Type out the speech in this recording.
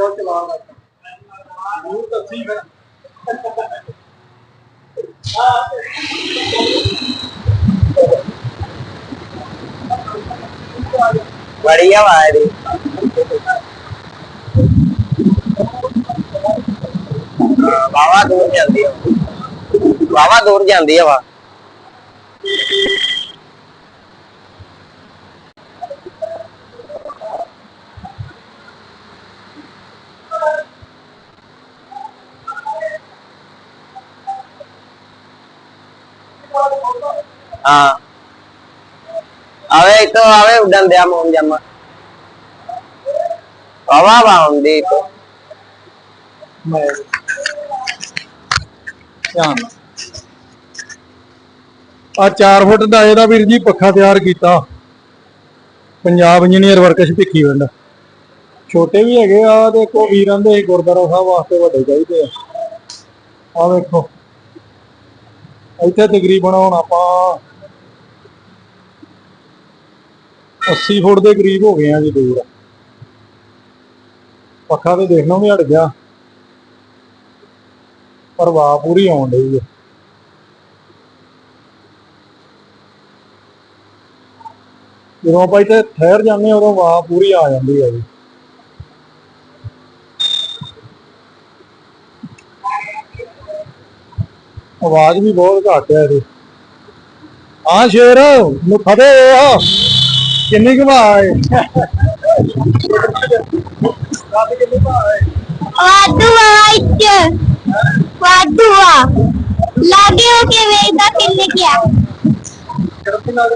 ਕਿਉਂ ਚਲਾ ਲੱਗਾ ਨੂੰ ਦੱਸੀ ਫਿਰ। ਬੜੀ ਹਵਾ ਹੈ ਦੀ ਵਾਵਾ ਦੂਰ ਜਾਂਦੀ ਹੈ ਵਾਵਾ ਦੂਰ ਜਾਂਦੀ ਹੈ। ਵਾ ਹਾਂ ਆਵੇ ਇੱਕ ਆਵੇ ਉਡਣ ਦਿਆ ਮੋਮ ਜਮਾ। ਵਾਵਾ ਵਾ ਹੁੰਦੀ 4 ਫੁੱਟ ਦਾ ਇਹਦਾ ਵੀਰ ਜੀ ਪੱਖਾ ਤਿਆਰ ਕੀਤਾ। ਪੰਜਾਬ ਇੰਜੀਨੀਅਰ ਵਰਕਸ਼ ਭਿੱਖੀ ਪਿੰਡ। ਛੋਟੇ ਵੀ ਹੈਗੇ ਆ, ਤੇ ਕੋ ਵੀਰਾਂ ਦੇ ਸੀ ਗੁਰਦੁਆਰਾ ਸਾਹਿਬ ਵਾਸਤੇ ਵੱਡੇ ਚਾਹੀਦੇ ਆ। ਆ ਵੇਖੋ। ਇੱਥੇ ਤਕਰੀਬਨ ਹੁਣ ਆਪਾਂ 80 ਫੁੱਟ ਦੇ ਕਰੀਬ ਹੋ ਗਏ ਆ ਜੀ ਦੂਰ। ਪੱਖਾ ਤੇ ਦੇਖਣੋਂ ਵੀ ਹਟ ਗਿਆ। ਪਰ ਵਾਹ ਪੂਰੀ ਆਉਣ ਡਈ ਹੈ ਜਦੋਂ ਆਪਾਂ ਇੱਥੇ ਠਹਿਰ ਜਾਂਦੇ ਉਦੋਂ ਵਾਹ ਪੂਰੀ ਆ ਜਾਂਦੀ ਹੈ ਜੀ। ਆਵਾਜ਼ ਵੀ ਬਹੁਤ ਘੱਟ ਹੈ ਇਹਦੀ ਹਾਂ ਸ਼ੇਰ ਨੂੰ ਫਦੇ ਆ। ਕਿੰਨੀ ਕੁ ਵਾਹ ਹੈ ਰਾਤ ਕਿੰਨੀ ਵਾਹ ਹੈ ਲਾਗੇ ਹੋ ਕੇ ਵੇਖਦਾ ਕਿੰਨੇ ਕਿਆ ਕਿਰਪੀ ਨਾਲ